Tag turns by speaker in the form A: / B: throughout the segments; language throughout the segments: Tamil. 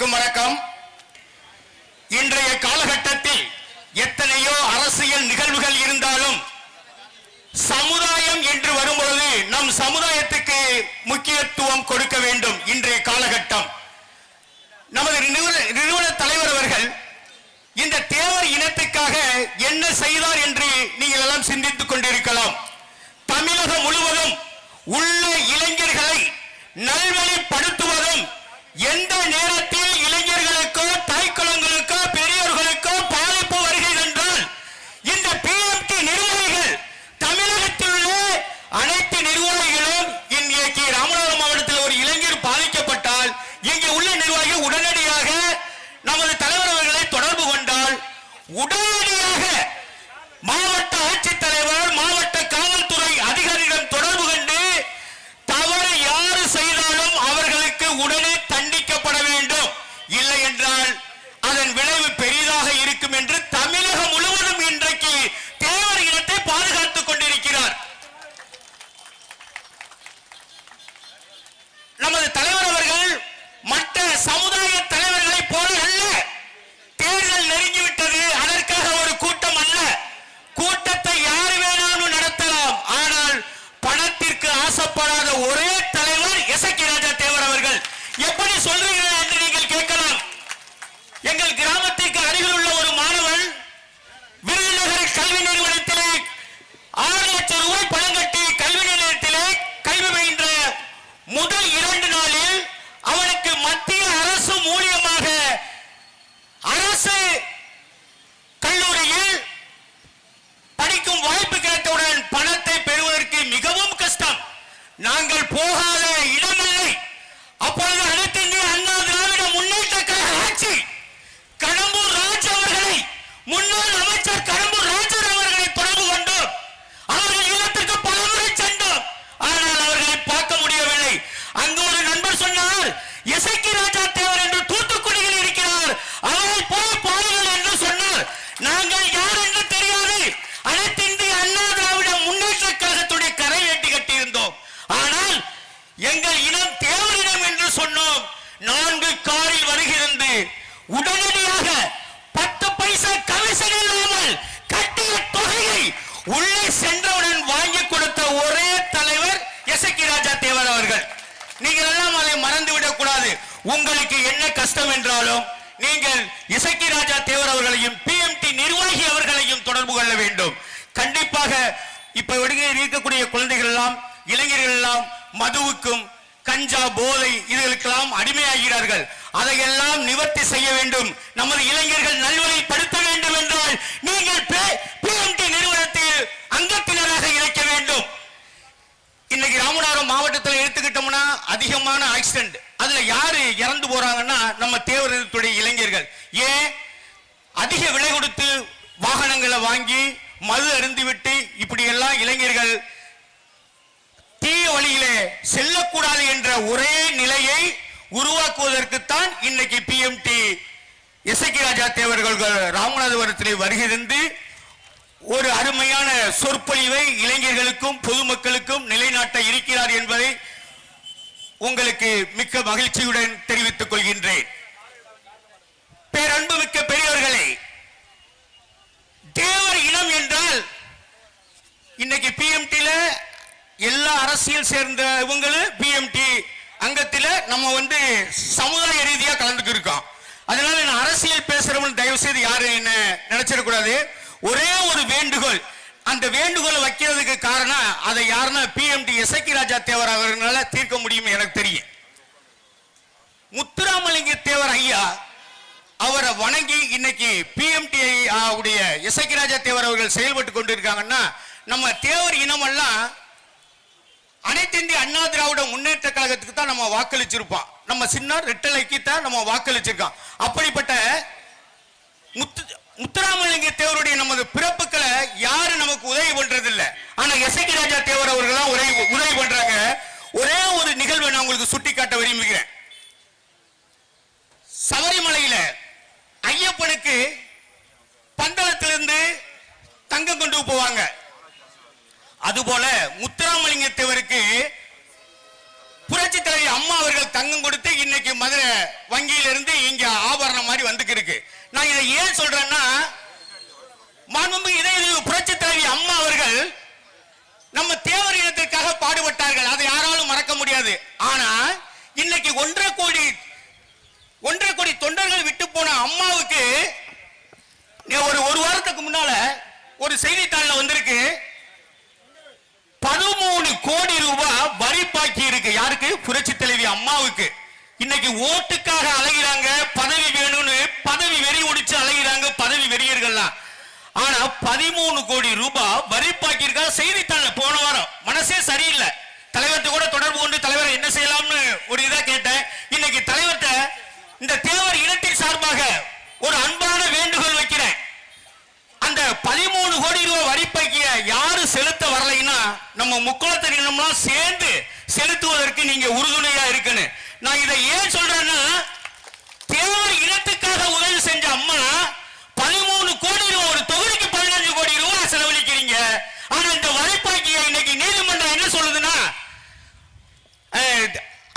A: அனைவருக்கும் வணக்கம். இன்றைய காலகட்டத்தில் எத்தனையோ அரசியல் நிகழ்வுகள் இருந்தாலும் சமுதாயம் என்று வரும்பொழுது நம் சமுதாயத்துக்கு முக்கியத்துவம் கொடுக்க வேண்டும் இன்றைய காலகட்டம். நமது நிறுவன தலைவர் அவர்கள் இந்த தேவர் இனத்துக்காக என்ன செய்தார் என்று நீங்கள் எல்லாம் சிந்தித்துக் கொண்டிருக்கலாம். தமிழகம் முழுவதும் உள்ள இளைஞர்களை நல்வழிப்படுத்துவதும் எந்த நேரத்தில் இளைஞர்களுக்கோ தாய்க்குளங்களுக்கோ பெரியோர்களுக்கோ பாதிப்பு வருகை என்றால் இந்த பிஎம்டி நிர்வாகிகள் தமிழகத்தில் உள்ள அனைத்து நிர்வாகிகளும் இன்றைக்கு ராமநாதபுரம் மாவட்டத்தில் ஒரு இளைஞர் பாதிக்கப்பட்டால் இங்கே உள்ள நிர்வாகிகள் உடனடியாக நமது தலைவர் அவர்களை தொடர்பு கொண்டால் உடனடியாக மாவட்ட ஆட்சித்தலைவர் மாவட்ட காவல்துறை அதிகாரியிடம் தொடர்பு கொண்டு தவறு யாரு செய்தாலும் அவர்களுக்கு உடனே தண்டிக்கப்பட வேண்டும் இல்லை என்றால் அதன் விளைவு பெரிதாக இருக்கும் என்று தமிழகம் முழுவதும் இன்றைக்கு தேவர் இனத்தை பாதுகாத்துக் கொண்டிருக்கிறார் நமது தலைவர் அவர்கள் மற்ற சமுதாய தலைவர்களை போல அல்ல. தேர்தல் நெருங்கிவிட்டது. அதற்காக ஒரு கூட்டம் அல்ல. கூட்டத்தை யார் வேணாலும் நடத்தலாம். ஆனால் பணத்திற்கு ஆசைப்படாத ஒரே போகாத சென்றவுடன் வாங்கி கொடுத்த ஒரே தலைவர் எசக்கி ராஜா தேவர் அவர்கள். நீங்கள் எல்லாம் அதை மறந்து விடக்கூடாது உங்களுக்கு என்ன கஷ்டம் என்றாலும் நீங்கள் இசக்கி ராஜா தேவர் அவர்களையும் பிஎம்டி நிர்வாகி அவர்களையும் தொடர்பு கொள்ள வேண்டும். கண்டிப்பாக இப்ப விடுகையில் இருக்கக்கூடிய குழந்தைகள் எல்லாம் இளைஞர்கள் எல்லாம் மதுவுக்கும் கஞ்சா போதை இதுகளுக்கெல்லாம் அடிமையாகிறார்கள். அதையெல்லாம் நிவர்த்தி செய்ய வேண்டும். நமது இளைஞர்கள் நல்வழிப்படுத்த வேண்டும் என்றால் நீங்கள் பிஎம்டி நிறுவனத்தில் அங்கத்தினராக இணைக்க வேண்டும் இன்னைக்கு ராமநாதபுரம் மாவட்டத்தில் எடுத்துக்கிட்டோம்னா அதிகமான ஆக்சிடென்ட் அதுல யாரு இறந்து போறாங்கன்னா நம்ம தேவரத்துடைய இளைஞர்கள். ஏன் அதிக விலை கொடுத்து வாகனங்களை வாங்கி மது அருந்திவிட்டு இப்படி எல்லாம் இளைஞர்கள் தீய வழியிலே செல்லக்கூடாது என்ற ஒரே நிலையை உருவாக்குவதற்குத்தான் இன்னைக்கு பிஎம்டி இசைக்கு ராஜா தேவர்கள் ராமநாதபுரத்திலே வருகிறது ஒரு அருமையான சொற்பொழிவை இளைஞர்களுக்கும் பொதுமக்களுக்கும் நிலைநாட்ட இருக்கிறார் என்பதை உங்களுக்கு மிக்க மகிழ்ச்சியுடன் தெரிவித்துக் கொள்கின்றேன். பேரன்பு மிக்க பெரியவர்களே தேவர் இனம் என்றால் இன்னைக்கு பிஎம்டில எல்லா அரசியல் சேர்ந்த இவங்களும் பிஎம்டி அங்கத்தில் நம்ம வந்து சமுதாய ரீதியாக கலந்துக்கு இருக்கோம் அதனால நான் அரசியல் பேசுறவன் தயவு செய்து யாரும் என்ன நினைச்சிடக்கூடாது. ஒரே ஒரு வேண்டுகோள் அந்த வேண்டுகோளை வைக்கிறதுக்கு காரணம் அதை யாருன்னா பிஎம்டி எசக்கி ராஜா தேவர் அவர்களால தீர்க்க முடியும் எனக்கு தெரியும். முத்துராமலிங்க தேவர் ஐயா அவரை வணங்கி இன்னைக்கு பிஎம்டி உடைய எசக்கி ராஜா தேவர் அவர்கள் செயல்பட்டு கொண்டிருக்காங்கன்னா நம்ம தேவர் இனமெல்லாம் அனைத்து இந்திய அண்ணா திராவிட முன்னேற்ற கழகத்துக்கு தான் நம்ம வாக்களிச்சிருப்போம். நம்ம சின்ன ரெட்டலைக்கு தான் நம்ம வாக்களிச்சிருக்கோம். அப்படிப்பட்ட முத்து முத்துராமலிங்க தேவருடைய நமது பிறப்புக்களை யாரு நமக்கு உதவி பண்றது இல்ல ஆனா எசக்கி ராஜா தேவர் அவர்கள் உதவி உதவி பண்றாங்க. ஒரே ஒரு நிகழ்வை நான் உங்களுக்கு சுட்டி காட்ட விரும்புகிறேன். சபரிமலை ஐயப்பனுக்கு பந்தளத்திலிருந்து தங்கம் கொண்டு போவாங்க அதுபோல முத்துராமலிங்க தேவருக்கு புரட்சி தலைவி அம்மா அவர்கள் தங்கம் கொடுத்து இன்னைக்கு மதுரை வங்கியில இருந்து இங்க ஆபரணம் மாதிரி வந்துக்கு இருக்கு நான் இதை ஏன் சொல்றேன்னா மாண்பு இதய புரட்சி தலைவி அம்மா அவர்கள் நம்ம தேவர் இனத்திற்காக பாடுபட்டார்கள். அதை யாராலும் மறக்க முடியாது. ஆனா இன்னைக்கு ஒன்றரை கோடி ஒன்றரை கோடி தொண்டர்கள் விட்டு போன அம்மாவுக்கு ஒரு ஒரு வாரத்துக்கு முன்னால ஒரு செய்தித்தாள்ல வந்திருக்கு. பதிமூணு கோடி ரூபாய் வரி பாக்கி இருக்கு யாருக்கு புரட்சி தலைவி அம்மாவுக்கு இன்னைக்கு ஓட்டுக்காக அலைகிறாங்க பதவி வேணும்னு பதவி வெறி ஒடிச்சு அலைகிறாங்க பதவி வெறியர்கள்லாம். ஆனா பதிமூணு கோடி ரூபாய் வரி பாக்கி இருக்கா போன வாரம் மனசே சரியில்லை தலைவர்கிட்ட கூட தொடர்பு கொண்டு தலைவரை என்ன செய்யலாம்னு ஒரு இதா கேட்டேன் இன்னைக்கு தலைவர்கிட்ட இந்த தேவர் இனத்தின் சார்பாக ஒரு அன்பான வேண்டுகோள் வைக்கிறேன் அந்த பதிமூணு கோடி ரூபாய் வரிப்பைக்கிய யாரு செலுத்த வரலைன்னா நம்ம முக்குளத்தரினம்லாம் சேர்ந்து செலுத்துவதற்கு நீங்க உறுதுணையா இருக்கணும். நான் இதை ஏன் சொல்றேன்னா தேவர் இனத்துக்காக உதவி செஞ்ச அம்மா பதிமூணு கோடி ரூபாய் ஒரு தொகுதிக்கு பதினஞ்சு கோடி ரூபாய் செலவழிக்கிறீங்க. ஆனா இந்த வரைப்பாக்கிய இன்னைக்கு நீதிமன்றம் என்ன சொல்லுதுன்னா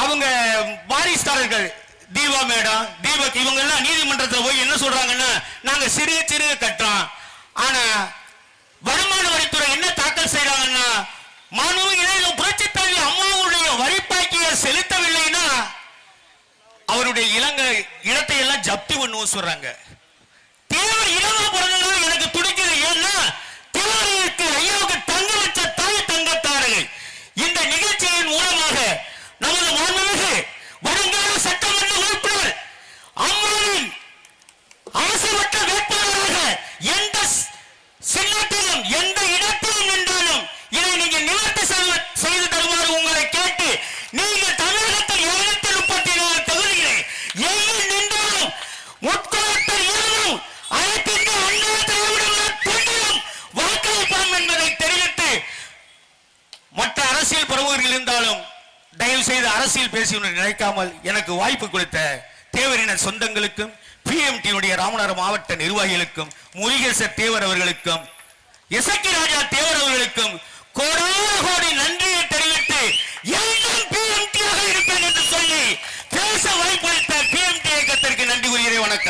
A: அவங்க வாரிசுதாரர்கள் தீபா மேடம் தீபக் இவங்க எல்லாம் நீதிமன்றத்தில் போய் என்ன சொல்றாங்கன்னா நாங்க சிறிய சிறிய கட்டுறோம். ஆனா வருமான மாண்புமிகு புரட்சி தலைவி அம்மாவுடைய வரிப்பாக்கிய செலுத்தவில்லைன்னா அவருடைய இளங்க இடத்தை எல்லாம் ஜப்தி பண்ணுவோம் சொல்றாங்க. தேவர் இரவா பிறந்த செய்து அரசியல் பேசி நினைக்காமல் எனக்கு வாய்ப்பு கொடுத்த தேவரின சொந்தங்களுக்கும் பிஎம்டியுடைய ராமநாதர் மாவட்ட நிர்வாகிகளுக்கும் முருகேசர் தேவர் அவர்களுக்கும் இசக்கி ராஜா தேவர் அவர்களுக்கும் கோடான கோடி நன்றியை தெரிவித்து என்றும் பிஎம்டியாக இருப்பேன் என்று சொல்லி பேச வாய்ப்பளித்த பிஎம்டி இயக்கத்திற்கு நன்றி கூறுகிறேன் வணக்கம்.